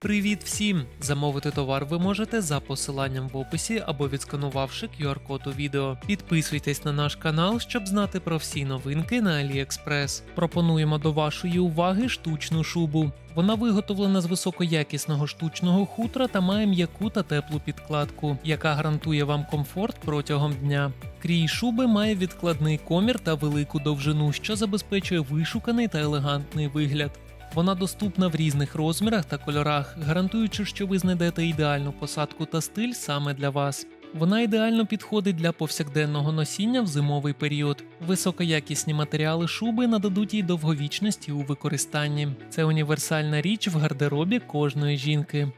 Привіт всім! Замовити товар ви можете за посиланням в описі або відсканувавши QR-код у відео. Підписуйтесь на наш канал, щоб знати про всі новинки на AliExpress. Пропонуємо до вашої уваги штучну шубу. Вона виготовлена з високоякісного штучного хутра та має м'яку та теплу підкладку, яка гарантує вам комфорт протягом дня. Крій шуби має відкладний комір та велику довжину, що забезпечує вишуканий та елегантний вигляд. Вона доступна в різних розмірах та кольорах, гарантуючи, що ви знайдете ідеальну посадку та стиль саме для вас. Вона ідеально підходить для повсякденного носіння в зимовий період. Високоякісні матеріали шуби нададуть їй довговічності у використанні. Це універсальна річ в гардеробі кожної жінки.